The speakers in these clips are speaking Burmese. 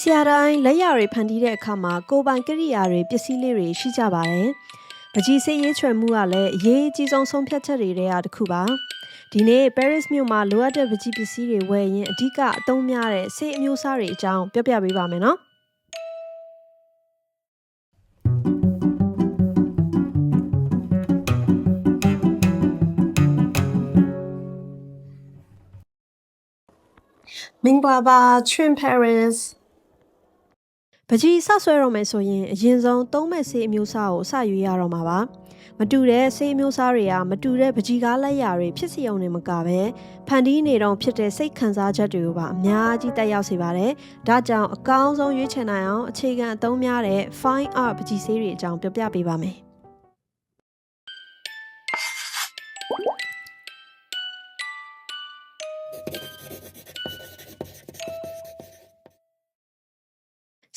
ဆရာတိုင်းလက်ရတွေဖန်တီးတဲ့အခါမှာကိုယ်ပိုင်ကိရိယာတွေပစ္စည်းလေးတွေရှိကြပါတယ်။ပကြီးစိတ်ရေးချွယ်မှုကလည်းအရေးအကြီးဆုံးဆုံးဖြတ်ချက်တွေထဲကတစ်ခုပါ။ဒီနေ့ Paris မြို့မှာလိုအပ်တဲ့ပကြီးပစ္စည်းတွေဝယ်ရင်အဓိကအသုံးများတဲ့စိတ်အမျိုးအစားတွေအကြောင်းပြောပြပေးပါမယ်နော်။။မင်္ဂလာပါ Trim Paris ပ ကြီးစဆွဲတော့မယ်ဆိုရင်အရင်ဆုံးသုံးမဲ့ဆေးအမျိုးအစားကိုစရွေးရတော့မှာပါမတူတဲ့ဆေးအမျိုးအစားတွေကမတူတဲ့ပကြီးကားလက်ရာတွေဖြစ်စီအောင်နေမကပဲဖန်တီးနေတော့ဖြစ်တဲ့စိတ်ခံစားချက်တွေကိုပါအများကြီးတက်ရောက်စေပါတယ်ဒါကြောင့်အကောင်းဆုံးရွေးချယ်နိုင်အောင်အခြေခံအသုံးများတဲ့ fine art ပကြီးဆေးတွေအကြောင်းပြောပြပေးပါမယ်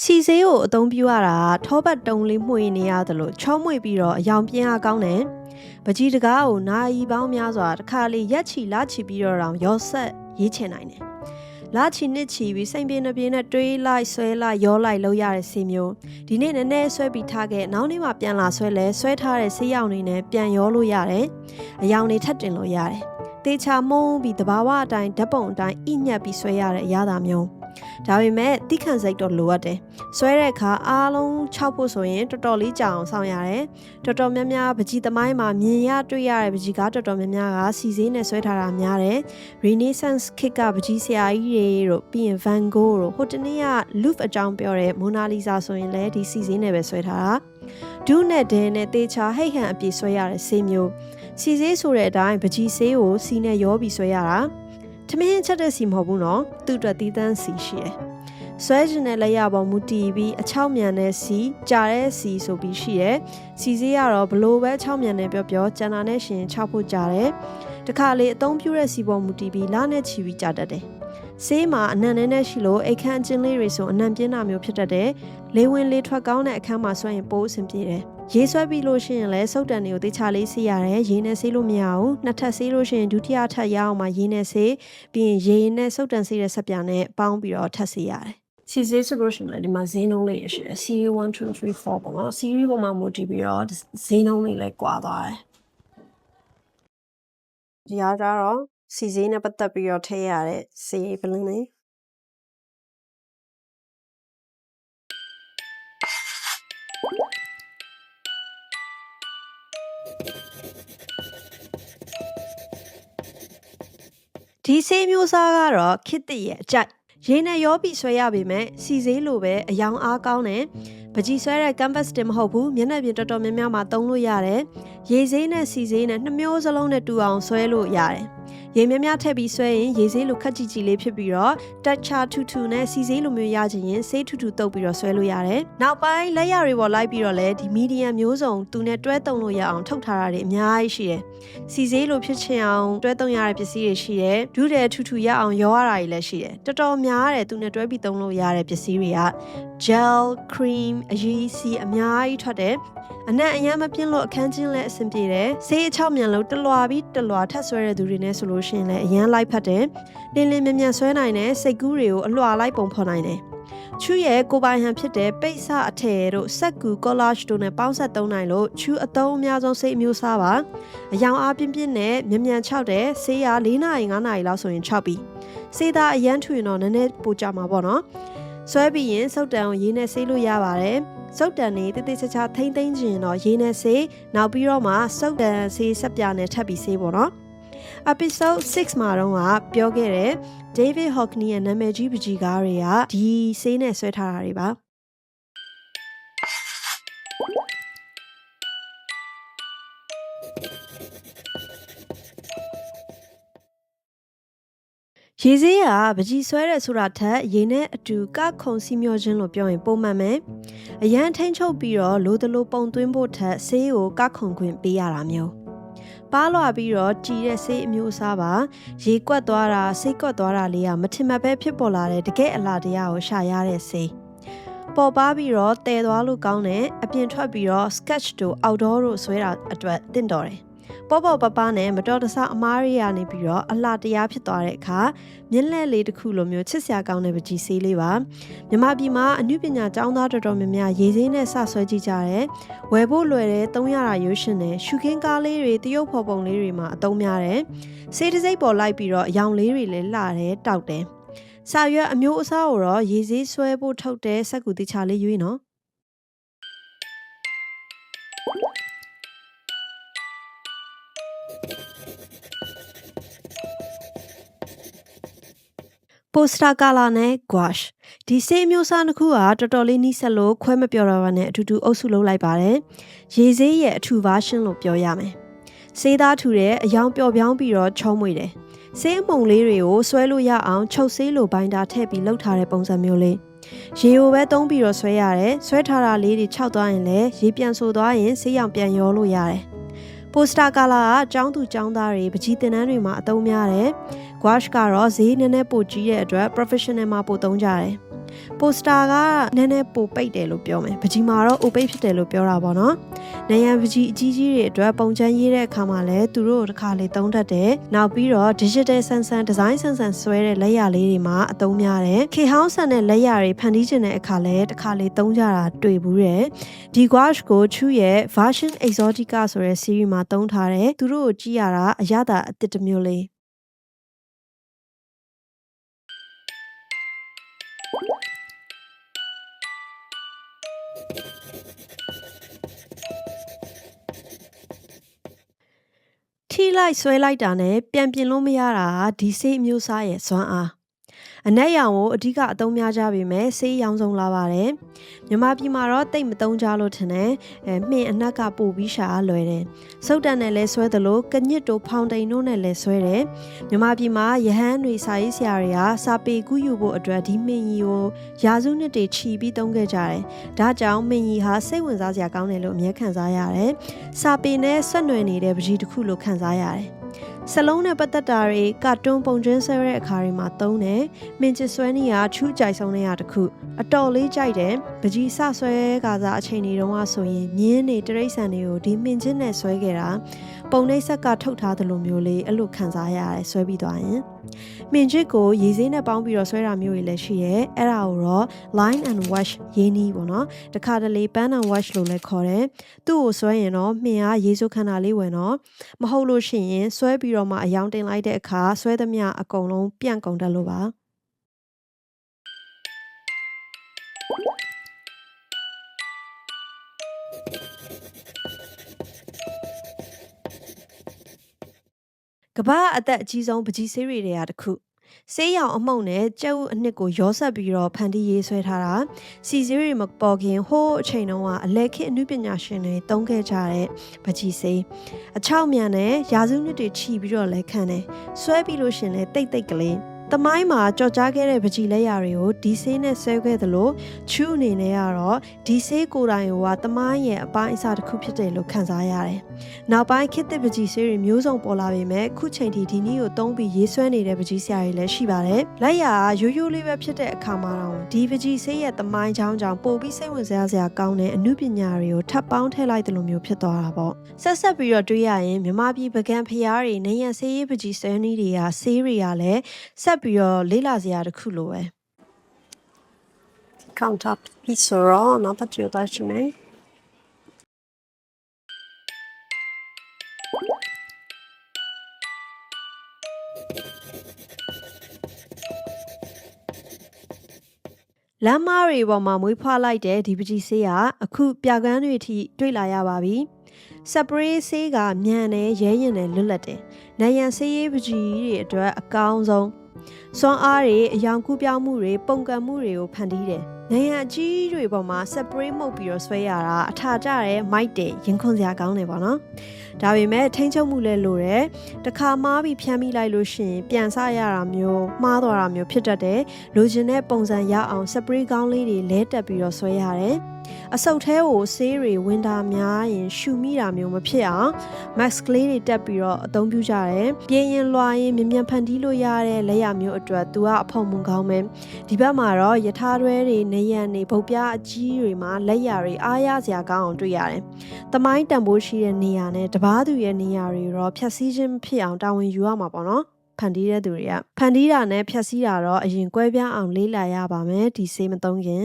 စီဆေးကိုအသုံးပြုရတာကထောပတ်တုံလေးမှုေနေရတယ်လို့ချောမွေ့ပြီးတော့အယောင်ပြင်းအားကောင်းတယ်။ပကြီးတကားကိုနာယီပေါင်းများစွာတစ်ခါလေရက်ချီလချီပြီးတော့တောင်ရောဆက်ရေးချင်နိုင်တယ်။လချီနှစ်ချီပြီးစိန်ပြင်းနှပြင်းနဲ့တွေးလိုက်ဆွဲလိုက်ရောလိုက်လုပ်ရတဲ့ဆေးမျိုးဒီနေ့နည်းနည်းဆွဲပြီးထားခဲ့နောက်နေ့မှပြန်လာဆွဲလဲဆွဲထားတဲ့ဆေးရောင်တွေနဲ့ပြန်ရောလို့ရတယ်။အယောင်တွေထပ်တင်လို့ရတယ်။တေချာမုံပြီးတဘာဝအတိုင်းဓာတ်ပုံအတိုင်းအိညက်ပြီးဆွဲရတဲ့အရာသာမျိုး ဒါပေမဲ့တိခန့်စိတ်တော့လိုအပ်တယ်ဆွဲတဲ့အခါအားလုံး6ဖို့ဆိုရင်တော်တော်လေးကြာအောင်ဆောင်ရတယ်တော်တော်များများပကြီးသမိုင်းမှာမြင်ရတွေ့ရတဲ့ပကြီးကားတော်တော်များများကစီစည်းနဲ့ဆွဲထားတာများတယ် Renaissance ခေတ်ကပကြီးဆရာကြီးတွေတို့ပြီးရင် Van Gogh တို့ဟိုတနေ့က Louvre အကြောင်းပြောတဲ့ Mona Lisa ဆိုရင်လည်းဒီစီစည်းနဲ့ပဲဆွဲထားတာဒုနဲ့ဒဲနဲ့တေချာဟိတ်ဟန်အပြည့်ဆွဲရတဲ့ဆေးမျိုးစီစည်းဆိုတဲ့အတိုင်းပကြီးဆေးကိုစီနဲ့ရောပြီးဆွဲရတာ ထမင်းချက်တဲ့စီမဟုတ်ဘူးနော်သူ့အတွက်တီးတန်းစီရှိတယ်ဆွဲကျင်တဲ့လက်ရပေါ်မူတည်ပြီးအချောက်မြန်တဲ့စီကြာတဲ့စီဆိုပြီးရှိတယ်စီစည်းရတော့ဘလို့ပဲချောက်မြန်တဲ့ပြောပြောကျန်တာနဲ့ရှင်ချောက်ဖို့ကြာတယ်တခါလေအသုံးပြုတဲ့စီပေါ်မူတည်ပြီးလာနဲ့ချီပြီးကြာတတ်တယ်ဆေးမှာအနံ့နဲ့နဲ့ရှိလို့အိတ်ခမ်းအချင်းလေးတွေဆိုအနံ့ပြင်းတာမျိုးဖြစ်တတ်တယ်လေဝင်လေထွက်ကောင်းတဲ့အခန်းမှာဆွဲရင်ပိုးအဆင်ပြေတယ် ရေးဆွဲပြီးလို့ရှိရင်လည်းစုပ်တန်တွေကိုတေချာလေးဆေးရတယ်ရေးနဲ့ဆေးလို့မရဘူးနှစ်ထပ်ဆေးလို့ရှိရင်ဒုတိယထပ်ရအောင်မှရေးနဲ့ဆေးပြီးရင်ရေးနဲ့စုပ်တန်ဆေးတဲ့ဆက်ပြာနဲ့ပေါင်းပြီးတော့ထပ်ဆေးရတယ်စီစေးဆိုလို့ရှိရင်လည်းဒီမှာဈေးနှုန်းလေးရရှိတယ် series 1 2 3 4ပေါ့နော် series ပေါ်မှာမူတည်ပြီးတော့ဈေးနှုန်းလေးလည်းကွာသွားတယ်ဒီအားကြတော့စီစေးနဲ့ပတ်သက်ပြီးတော့ထည့်ရတဲ့စီပလင်းလေး ဒီဆေးမျိုးစားကတော့ခစ်တရဲ့အကြိုက်ရင်းနဲ့ရောပြီးဆွဲရပေမဲ့စီဆေးလိုပဲအယောင်အားကောင်းတယ်ပကြီးဆွဲတဲ့ canvas တင်မဟုတ်ဘူးမျက်နှာပြင်တော်တော်များများမှာသုံးလို့ရတယ်ရေဆေးနဲ့စီဆေးနဲ့နှစ်မျိုးစလုံးနဲ့တူအောင်ဆွဲလို့ရတယ် ရေများများထည့်ပြီးဆွဲရင်ရေဆေးလိုခက်ကြည့်ကြည့်လေးဖြစ်ပြီးတော့တက်ချာထူထူနဲ့စီဆေးလိုမျိုးရချင်ရင်ဆေးထူထူတုပ်ပြီးတော့ဆွဲလို့ရတယ်။နောက်ပိုင်းလက်ရတွေပေါ်လိုက်ပြီးတော့လည်းဒီမီဒီယံမျိုးစုံသူနဲ့တွဲတုံလို့ရအောင်ထုတ်ထားတာတွေအများကြီးရှိတယ်။စီဆေးလိုဖြစ်ချင်အောင်တွဲတုံရတဲ့ပစ္စည်းတွေရှိတယ်။ဒုတဲ့ထူထူရအောင်ရောရတာတွေလည်းရှိတယ်။တော်တော်များတယ်သူနဲ့တွဲပြီးတုံလို့ရတဲ့ပစ္စည်းတွေက gel cream အရေးစီအများကြီးထွက်တယ်။အနံ့အယမ်းမပြင်းလို့အခန်းချင်းလည်းအဆင်ပြေတယ်ဆေးအချောက်မြန်လို့တလွာပြီးတလွာထပ်ဆွဲတဲ့သူတွေနဲ့ဆိုလို့ရှိရင်လည်းအရန်လိုက်ဖတ်တယ်လင်းလင်းမြမြဆွဲနိုင်တယ်စိတ်ကူးတွေကိုအလွာလိုက်ပုံဖော်နိုင်တယ်ချူရဲ့ကိုပိုင်ဟန်ဖြစ်တဲ့ပိတ်စအထည်တို့စက်ကူ collage တို့နဲ့ပေါင်းဆက်သုံးနိုင်လို့ချူအသုံးအများဆုံးစိတ်အမျိုးစားပါအယောင်အားပြင်းပြင်းနဲ့မြမြန်ချောက်တဲ့ဆေးရ၄နာရီ၅နာရီလောက်ဆိုရင်ချောက်ပြီးဆေးသားအရန်ထွင်တော့နည်းနည်းပိုကြမှာပေါ့နော်ဆွဲပြီးရင်စုတ်တံကိုရေးနဲ့ဆေးလို့ရပါတယ်စုတ်တန်နေတိတိကျကျထိမ့်သိမ့်ခြင်းတော့ရေးနေစေနောက်ပြီးတော့မှစုတ်တန်ဆေးဆက်ပြနဲ့ထပ်ပြီးဆေးပေါ့နော် episode 6မှာတော့ကပြောခဲ့တဲ့ David Hockney ရဲ့နာမည်ကြီးပကြီးကားတွေကဒီဆေးနဲ့ဆွဲထားတာတွေပါရေစည်းကပကြီးဆွဲတဲ့ဆိုတာထက်ရေနဲ့အတူကခုံစီမျောခြင်းလို့ပြောရင်ပုံမှန်ပဲအရန်ထိန်ချုပ်ပြီးတော့လိုတလိုပုံသွင်းဖို့ထက်ဆေးကိုကခုံခွင့်ပေးရတာမျိုး ပါလွာပြီးတော့ကြည်တဲ့ဆေးအမျိုးအစားပါရေကွက်သွားတာစိတ်ကွက်သွားတာလေးကမထင်မှတ်ပဲဖြစ်ပေါ်လာတဲ့တကယ်အလားတရားကိုရှာရတဲ့ဆေးပေါ်ပါပြီးတော့တည်သွားလို့ကောင်းတယ်အပြင်ထွက်ပြီးတော့ sketch တို့ outdoor တို့ဆွဲတာအတွက်တင့်တော်တယ် ပေါ့ပေါ့ပပနဲ့မတော်တဆအမားရီကနေပြီးတော့အလှတရားဖြစ်သွားတဲ့အခါမြင်းလက်လေးတစ်ခုလိုမျိုးချစ်စရာကောင်းတဲ့ပကြီးဆေးလေးပါမြမပြည်မှာအမှုပညာကျောင်းသားတော်တော်များများရေးစင်းနဲ့စဆွဲကြည့်ကြတယ်ဝယ်ဖို့လွယ်တယ်သုံးရတာရုပ်ရှင်တယ်ရှုခင်းကားလေးတွေတရုပ်ဖော်ပုံလေးတွေမှာအသုံးများတယ်ဆေးတစ်စိမ့်ပေါ်လိုက်ပြီးတော့အယောင်လေးတွေလည်းလှတယ်တောက်တယ်စာရွက်အမျိုးအစားကိုတော့ရေးစည်းဆွဲဖို့ထုတ်တဲ့စက်ကူတိချလေးရွေးနော် ပိုစတာကာလာနဲ့ gouache ဒီစေးအမျိုးအစားတစ်ခုကတော်တော်လေးနှိစက်လို့ခွဲမပြောတော့ဘဲနဲ့အထူးတူအုပ်စုလုပ်လိုက်ပါတယ်။ရေစေးရဲ့အထူ version လို့ပြောရမယ်။စေးသားထူတဲ့အယောင်ပျော်ပြောင်းပြီးတော့ချုံးမွေတယ်။စေးအမုံလေးတွေကိုဆွဲလို့ရအောင်ချုပ်စေးလိုဘိုင်းတာထည့်ပြီးလှုပ်ထားတဲ့ပုံစံမျိုးလေး။ရေကိုပဲသုံးပြီးတော့ဆွဲရတယ်။ဆွဲထားတာလေးတွေခြောက်သွားရင်လည်းရေပြန်ဆိုသွားရင်စေးရောင်ပြန်ရောလို့ရတယ်။ ပိုစတာကာလာကចောင်းသူចောင်းသားတွေပကြီးတင်တန်းတွေမှာအသုံးများတယ်။ gouache ကတော့ဈေးနည်းနည်းပိုကြီးတဲ့အတွက် professional မှာပိုသုံးကြတယ်။ poster ကနည်းနည်းပိုပိတ်တယ်လို့ပြောမယ်။ပကြီးမှာတော့ opaque ဖြစ်တယ်လို့ပြောတာပေါ့နော်။နယံပကြီးအကြီးကြီးတွေအတွက်ပုံချမ်းရေးတဲ့အခါမှာလည်းသူတို့တစ်ခါလေသုံးတတ်တယ်။နောက်ပြီးတော့ digital ဆန်ဆန် design ဆန်ဆန်ဆွဲတဲ့လက်ရလေးတွေမှာအသုံးများတယ်။ K house ဆန်တဲ့လက်ရတွေဖန်တီးခြင်းတဲ့အခါလည်းတစ်ခါလေသုံးကြတာတွေ့ဘူးတယ်။ဒီ gouache ကိုချူရဲ့ version exotica ဆိုတဲ့ series မှာသုံးထားတယ်။သူတို့ကိုကြည့်ရတာအရသာအသစ်တစ်မျိုးလေး။ ထိလိုက်ဆွဲလိုက်တာနဲ့ပြန်ပြင်လို့မရတာဟာဒီဆေးအမျိုးအစားရဲ့စွမ်းအား အနက်ရောင်ကိုအဓိကအသုံးများကြပေမဲ့ဆေးရောင်ဆုံးလာပါတယ်မြန်မာပြည်မှာတော့တိတ်မသုံးကြလို့ထင်တယ်အဲမှင်အနက်ကပို့ပြီးရှာလွယ်တယ်စုတ်တန်နဲ့လဲဆွဲသလိုကညစ်တို့ဖောင်တိန်တို့နဲ့လဲဆွဲတယ်မြန်မာပြည်မှာရဟန်းတွေစာရေးဆရာတွေကစာပေကူးယူဖို့အတွက်ဒီမှင်ကြီးကိုရာစုနှစ်တွေချီပြီးသုံးခဲ့ကြတယ်ဒါကြောင့်မှင်ကြီးဟာစိတ်ဝင်စားစရာကောင်းတယ်လို့အမြဲခံစားရတယ်စာပေနဲ့ဆက်နွယ်နေတဲ့ပကြီးတစ်ခုလို့ခံစားရတယ် စလုံးနဲ့ပတ်သက်တာတွေကာတွန်းပုံကျွင်းဆွဲတဲ့အခါတွေမှာသုံးတယ်။မင်ချစ်ဆွဲနေရချူးကြိုက်ဆုံးတဲ့ရတစ်ခုအတော်လေးကြိုက်တယ်။ပကြီးဆဆွဲကစားအချိန်တွေတုန်းကဆိုရင်မြင်းနေတရိတ်ဆန်တွေကိုဒီမင်ချစ်နဲ့ဆွဲခဲ့တာ ပုံနှိပ်ဆက်ကထုတ်ထားသလိုမျိုးလေးအဲ့လိုခံစားရတယ်ဆွဲပြီးသွားရင်မင်ချစ်ကိုရေစင်းနဲ့ပေါင်းပြီးတော့ဆွဲတာမျိုးတွေလည်းရှိရဲအဲ့ဒါကိုတော့ line and wash ရင်းနှီးပေါ့နော်တခါတလေ pan and wash လို့လည်းခေါ်တယ်သူ့ကိုဆွဲရင်တော့မှင်အားရေစုခန္ဓာလေးဝင်တော့မဟုတ်လို့ရှိရင်ဆွဲပြီးတော့မှအယောင်တင်လိုက်တဲ့အခါဆွဲသမျှအကုန်လုံးပြန့်ကုန်တတ်လို့ပါ ကမ္ဘာအသက်အကြီးဆုံးပကြီးဆေးတွေတွေကတစ်ခုဆေးရောင်အမှုန့်နဲ့ကြက်ဥအနှစ်ကိုရောဆက်ပြီးတော့ဖန်တီးရေးဆွဲထားတာစီဆေးတွေမပေါ်ခင်ဟိုးအချိန်တုန်းကအလက်ခေတ်အမှုပညာရှင်တွေတုံးခဲ့ကြတဲ့ပကြီးဆေးအချောက်မြန်နဲ့ရာစုနှစ်တွေချီပြီးတော့လဲခံတယ်ဆွဲပြီးလို့ရှင်လဲတိတ်တိတ်ကလေး တမိုင်းမှာကြော်ကြားခဲ့တဲ့ပကြီးလက်ရာတွေကိုဒီဆေးနဲ့ဆွဲခဲ့သလိုချူးအနေနဲ့ကတော့ဒီဆေးကိုယ်တိုင်ကတမိုင်းရဲ့အပိုင်းအစတစ်ခုဖြစ်တယ်လို့ခံစားရတယ်။နောက်ပိုင်းခေတ်သစ်ပကြီးဆေးတွေမျိုးစုံပေါ်လာပေမဲ့ခုချိန်ထိဒီနည်းကိုသုံးပြီးရေးဆွဲနေတဲ့ပကြီးဆရာတွေလည်းရှိပါတယ်။လက်ရာကရိုးရိုးလေးပဲဖြစ်တဲ့အခါမှာတော့ဒီပကြီးဆေးရဲ့တမိုင်းချောင်းကြောင့်ပို့ပြီးစိတ်ဝင်စားစရာကောင်းတဲ့အမှုပညာတွေကိုထပ်ပေါင်းထည့်လိုက်တယ်လို့မျိုးဖြစ်သွားတာပေါ့။ဆက်ဆက်ပြီးတော့တွေးရရင်မြမပြည်ပကံဖျားတွေနေရဆေးရေးပကြီးဆွဲနည်းတွေကဆေးတွေကလည်းဆက်ပြီးတော့လေးလာစရာတစ်ခုလိုပဲ counter piece raw နော်ပတ်ကြတာရှင်နေလမ်းမားတွေပေါ်မှာမွေးဖွားလိုက်တဲ့ဒီပကြီးဆေးကအခုပြကန်းတွေအထိတွေ့လာရပါပြီ။စပရေးဆေးကမြန်တယ်ရဲရင်တယ်လွတ်လပ်တယ်။နယံဆေးရေးပကြီးတွေအတွက်အကောင်းဆုံး စွမ်းအားတွေအယောင်ကူးပြောင်းမှုတွေပုံကံမှုတွေကိုဖန်တီးတယ်။နယံအကြီးတွေပေါ်မှာစပရေးမှုတ်ပြီးတော့ဆွဲရတာအထာကျတဲ့မိုက်တယ်ရင်ခွန်စရာကောင်းတယ်ပေါ့နော်။ဒါပေမဲ့ထိန်းချုပ်မှုလည်းလိုတယ်။တစ်ခါမားပြီးဖြန်းမိလိုက်လို့ရှိရင်ပြန်ဆရတာမျိုးမှားသွားတာမျိုးဖြစ်တတ်တယ်။လိုချင်တဲ့ပုံစံရအောင်စပရေးကောင်းလေးတွေလဲတက်ပြီးတော့ဆွဲရတယ်။ အဆုတ်ထဲကိုဆေးတွေဝင်တာများရင်ရှူမိတာမျိုးမဖြစ်အောင် max ကလေးတွေတက်ပြီးတော့အသုံးပြုကြတယ်ပြင်းရင်လွှာရင်မြ мян ဖန်တီးလို့ရတဲ့လက်ရမျိုးအတွက်သူကအဖုံမုံကောင်းပဲဒီဘက်မှာတော့ယထာတွဲတွေနေရန်တွေဗုတ်ပြားအကြီးတွေမှာလက်ရတွေအားရစရာကောင်းအောင်တွေ့ရတယ်။တမိုင်းတန်ဖိုးရှိတဲ့နေရာနဲ့တပားသူရဲ့နေရာတွေတော့ဖြတ်စည်းခြင်းမဖြစ်အောင်တာဝန်ယူရမှာပေါ့နော်။ဖန်တီးတဲ့သူတွေကဖန်တီးတာနဲ့ဖြတ်စည်းတာတော့အရင်ကွဲပြားအောင်လေးလာရပါမယ်ဒီဆေးမသုံးခင်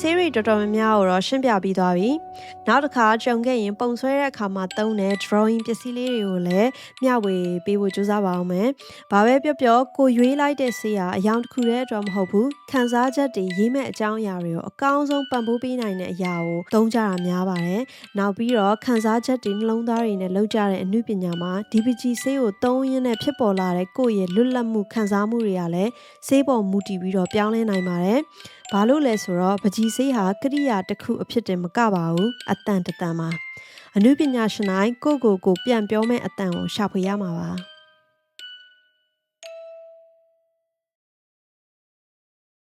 ဆေးတွေတော်တော်များများကိုတော့ရှင်းပြပြီးသွားပြီ။နောက်တစ်ခါကြုံခဲ့ရင်ပုံဆွဲတဲ့အခါမှာသုံးတဲ့ drawing ပစ္စည်းလေးတွေကိုလည်းမျှဝေပေးဖို့ကြိုးစားပါအောင်မယ်။ဘာပဲပြောပြောကိုရွေးလိုက်တဲ့ဆေးဟာအယောင်တစ်ခုတည်းအတွက်မဟုတ်ဘူး။ခန်းစားချက်တွေရေးမဲ့အကြောင်းအရာတွေကိုအကောင်းဆုံးပံ့ပိုးပေးနိုင်တဲ့အရာကိုသုံးကြတာများပါတယ်။နောက်ပြီးတော့ခန်းစားချက်တွေနှလုံးသားတွေနဲ့လောက်ကြတဲ့အမှုပညာမှာဒီပကြီးဆေးကိုသုံးရင်းနဲ့ဖြစ်ပေါ်လာတဲ့ကိုယ့်ရဲ့လွတ်လပ်မှုခန်းစားမှုတွေကလည်းဆေးပေါ်မူတည်ပြီးတော့ပြောင်းလဲနိုင်ပါတယ်။ ဘာလို့လဲဆိုတော့ပကြီးဆေးဟာကရိယာတစ်ခုအဖြစ်တင်မကပါဘူးအတန်တတန်ပါအနုပညာရှင်တိုင်းကိုယ့်ကိုယ်ကိုပြန်ပြောမဲ့အတန်ကိုရှာဖွေရမှာပါ